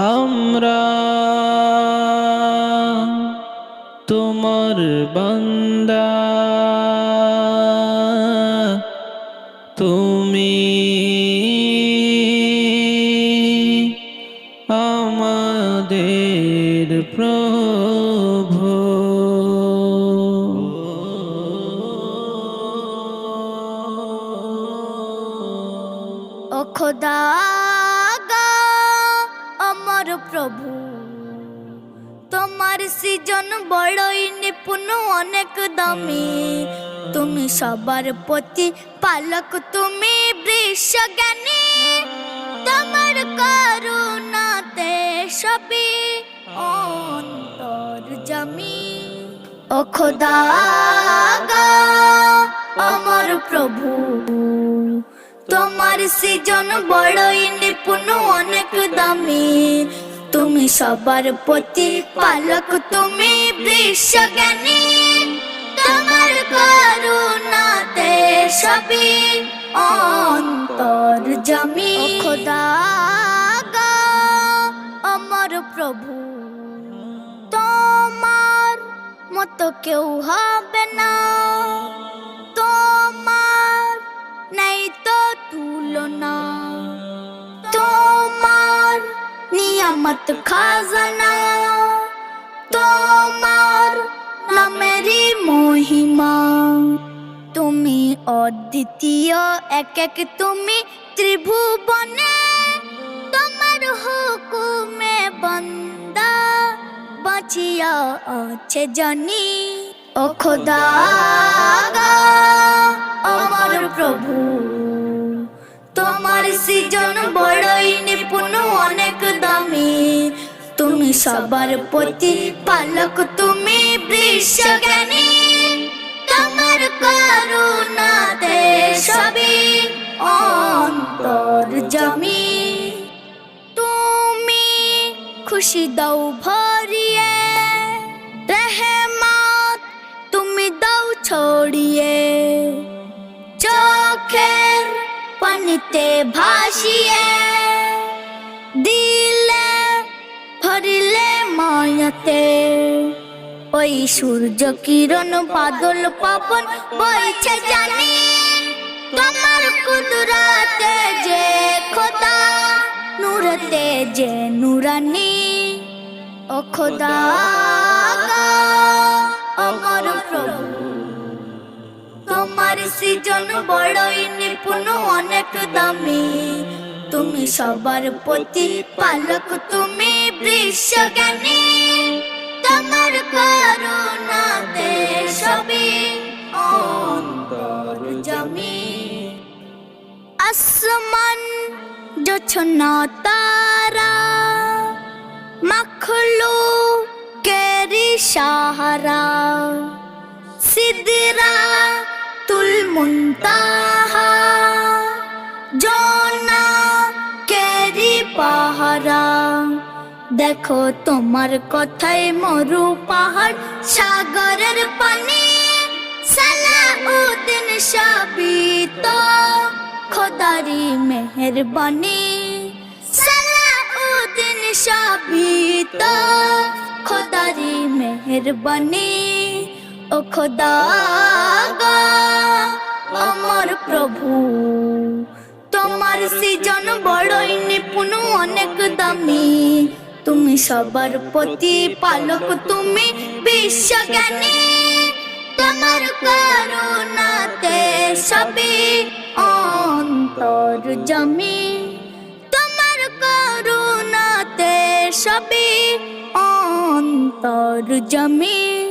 আমরা তোমার বান্দা। তুমি আমাদের প্রভু। খোদা। প্রভু। তোমার সৃজন বড়ই নিপুণ, অনেক দামি। তুমি সবার প্রতি পালক, তুমি বৃষ জ্ঞানী তোমার করুণাতে সবই অন্তর জমি ও খোদা গা আমার প্রভু। তোমার সৃজন বড়ই নিপুণ অনেক দামি। তুমি সবার প্রতি পালক তুমি বৃষ জ্ঞানী তোমার করুণাতে সবই অন্তর জমি। খোদা। আমার প্রভু তোমার মতো কেউ হবে না। তুলনা তোমার নিয়ামত খাজানা, তোমার নামেরই মহিমা। তুমি অদ্বিতীয়, এক এক তুমি ত্রিভুবনে। তোমার হুকুমে বন্দা বাঁচিয়া আছে জানি। ও খোদা সৃজন বড়ই নিপুণ, অনেক দামি। তুমি সবার প্রতি পালক, তুমি বৃষ তোমার করুণাতে সবই অন্তর জমি। তুমি খুশি দাও ভরিয়ে, রহমত তুমি দাও ছড়িয়ে। পানিতে ভাসিয়ে দিলে ভরিলে মায়াতে। ওই সূর্য কিরণ বাদল পাবন বইছে জানি তোমার কুদরাতে যে খোদা নূরতে যে নুরানি ও খোদা গা, সৃজন বড়ই নিপুণ, অনেক দামি। তুমি সবার প্রতি পালক তুমি বৃষ জ্ঞানী তোমার অন্তর জমি। আসমান জোছনা তারা মখলু কেরি সাহারা। দেখো তোমার কথাই মরু পাহাড়, সাগরের পানি, সালাউদ্দিন সাবিত খোদারি মেহরবানি। সালাউদ্দিন সাবিত খোদারি মেহরবানি। ও খোদা আমার প্রভু, তোমার সৃজন বড়ই নিপুণ, অনেক দামি। তুমি সবার প্রতি পালক তুমি বিশ্ব জ্ঞানী তোমার করুণাতে সবই অন্তর জমি। তোমার করুণাতে সবই অন্তর জমি।